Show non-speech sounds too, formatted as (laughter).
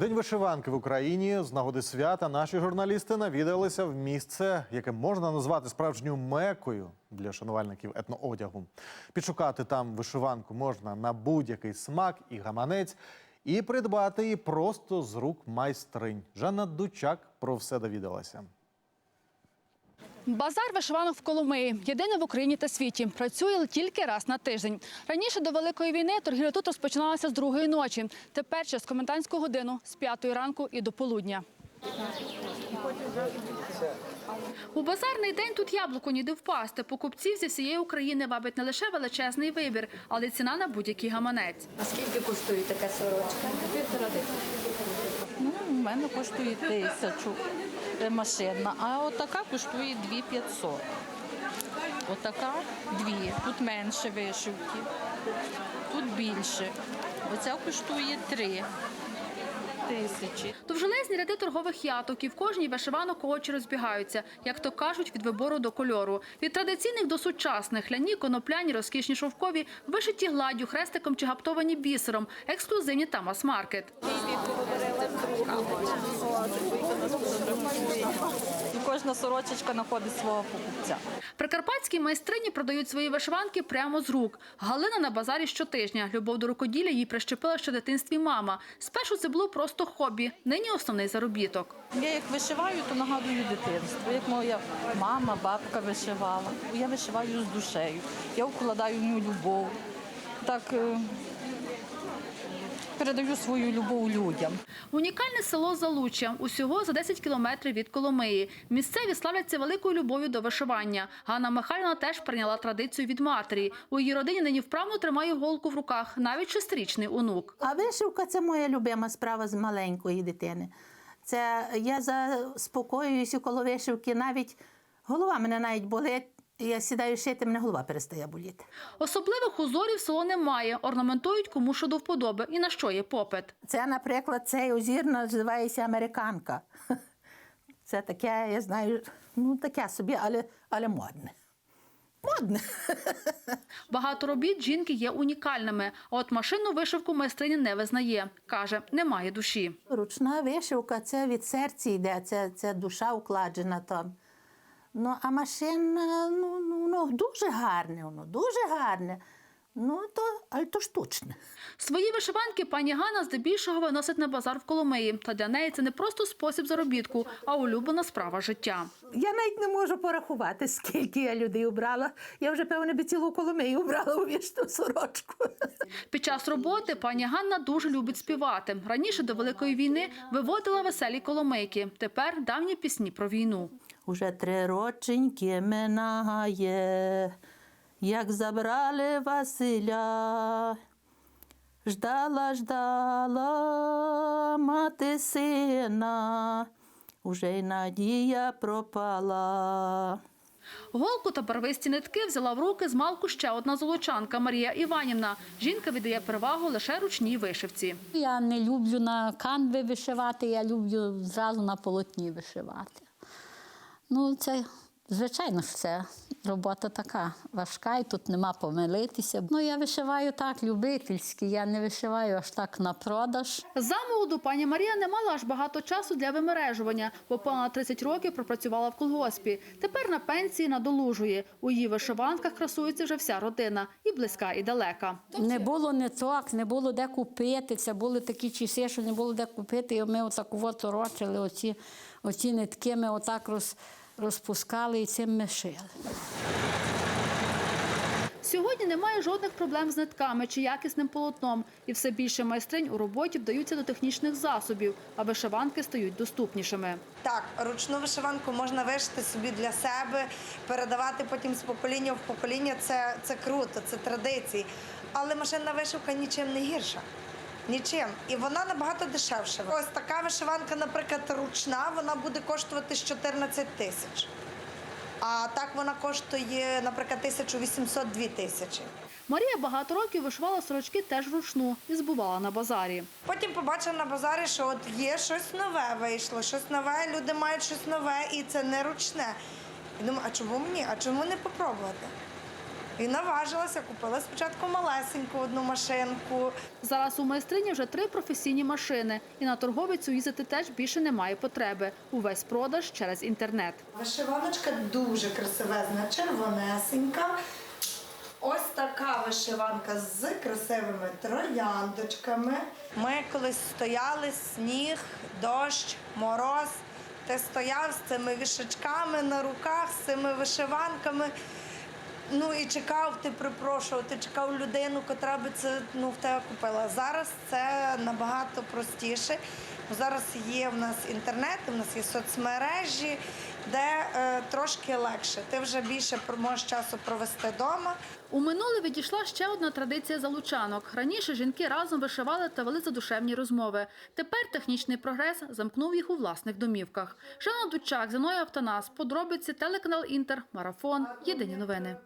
День вишиванки в Україні з нагоди свята наші журналісти навідалися в місце, яке можна назвати справжньою мекою для шанувальників етноодягу. Підшукати там вишиванку можна на будь-який смак і гаманець, і придбати її просто з рук майстринь. Жанна Дучак про все довідалася. Базар вишиванок в Коломиї єдиний в Україні та світі. Працює тільки раз на тиждень. Раніше до великої війни торгівля тут розпочиналася з другої ночі. Тепер через комендантську годину з п'ятої ранку і до полудня. У базарний день тут яблуко ніде впасти. Покупців зі всієї України вабить не лише величезний вибір, але й ціна на будь-який гаманець. А скільки коштує така сорочка? Півтора Ну, у мене коштує тисячу машинна, а отака коштує 2500. Отака дві. Тут менше вишивки, тут більше. Оця коштує три тисячі. Довжелезні ряди торгових яток і в кожній вишиванок очі розбігаються, як то кажуть, від вибору до кольору. Від традиційних до сучасних ляні, конопляні, розкішні шовкові, вишиті гладдю, хрестиком чи гаптовані бісером, ексклюзивні та мас-маркет. Кожна сорочечка знаходить свого покупця. Прикарпатські майстрині продають свої вишиванки прямо з рук. Галина на базарі щотижня. Любов до рукоділля їй прищепила ще в дитинстві мама. Спершу це було просто хобі, нині основний заробіток. Я як вишиваю, то нагадую дитинство. Як моя мама, бабка вишивала. Я вишиваю з душею. Я вкладаю в нього любов. Так е, передаю свою любов людям. Унікальне село Залуччя усього за 10 кілометрів від Коломиї. Місцеві славляться великою любов'ю до вишивання. Ганна Михайлівна теж прийняла традицію від матері. У її родині нині вправно тримає голку в руках, навіть шестирічний онук. А вишивка це моя любима справа з маленької дитини. Це я заспокоююся коло вишивки, навіть голова мене навіть болить. Я сідаю шити, мене голова перестає боліти. Особливих узорів село немає. Орнаментують кому що до вподоби і на що є попит. Це, наприклад, цей озір називається американка. (laughs) Це таке, я знаю, ну таке собі, але, але модне. Модне. (laughs) Багато робіт жінки є унікальними. А от машинну вишивку майстриня не визнає. Каже, немає душі. Ручна вишивка це від серця йде, це, це душа укладена там. Ну, а машина, ну, ну, ну дуже гарне, воно, дуже гарне. Ну, то, але то штучне. Свої вишиванки пані Ганна здебільшого виносить на базар в Коломиї. Та для неї це не просто спосіб заробітку, а улюблена справа життя. Я навіть не можу порахувати, скільки я людей обрала. Я вже, певне, би цілу коломию обрала у вічну сорочку. Під час роботи пані Ганна дуже любить співати. Раніше до Великої війни виводила веселі коломийки. Тепер давні пісні про війну. Уже три роченьки минає, як забрали Василя. Ждала, ждала мати сина, уже й надія пропала. Голку та барвисті нитки взяла в руки з малку ще одна золочанка Марія Іванівна. Жінка віддає перевагу лише ручній вишивці. Я не люблю на канві вишивати, я люблю зразу на полотні вишивати. Ну, це, звичайно ж, це робота така важка, і тут нема помилитися. Ну, я вишиваю так, любительськи, я не вишиваю аж так на продаж. За молоду пані Марія не мала аж багато часу для вимережування, бо понад 30 років пропрацювала в колгоспі. Тепер на пенсії надолужує. У її вишиванках красується вже вся родина, і близька, і далека. Не було ниток, не було де купити. Це були такі часи, що не було де купити. І ми отак от торочили оці, оці нитки, ми отак роз, розпускали і цим ми шили. Сьогодні немає жодних проблем з нитками чи якісним полотном, і все більше майстринь у роботі вдаються до технічних засобів, а вишиванки стають доступнішими. Так, ручну вишиванку можна вишити собі для себе, передавати потім з покоління в покоління. Це, це круто, це традиції. Але машинна вишивка нічим не гірша. Нічим. І вона набагато дешевша. Ось така вишиванка, наприклад, ручна, вона буде коштувати 14 тисяч. А так вона коштує, наприклад, 1800-2 тисячі. Марія багато років вишивала сорочки теж вручну і збувала на базарі. Потім побачила на базарі, що от є щось нове вийшло, щось нове, люди мають щось нове, і це не ручне. І думаю, а чому мені? А чому не попробувати? І наважилася, купила спочатку малесеньку одну машинку. Зараз у майстрині вже три професійні машини, і на торговицю їздити теж більше немає потреби. Увесь продаж через інтернет. Вишиваночка дуже красивезна, червонесенька. Ось така вишиванка з красивими трояндочками. Ми колись стояли, сніг, дощ, мороз. Ти стояв з цими вішачками на руках, з цими вишиванками. Ну і чекав, ти припрошував, ти чекав людину, котра би це ну, в тебе купила. Зараз це набагато простіше. Зараз є в нас інтернет, у нас є соцмережі, де е, трошки легше. Ти вже більше можеш часу провести вдома. У минуле відійшла ще одна традиція залучанок. Раніше жінки разом вишивали та вели задушевні розмови. Тепер технічний прогрес замкнув їх у власних домівках. Жанна Дучак, Зиноя Автонас, подробиці, телеканал Інтер, Марафон, Єдині новини.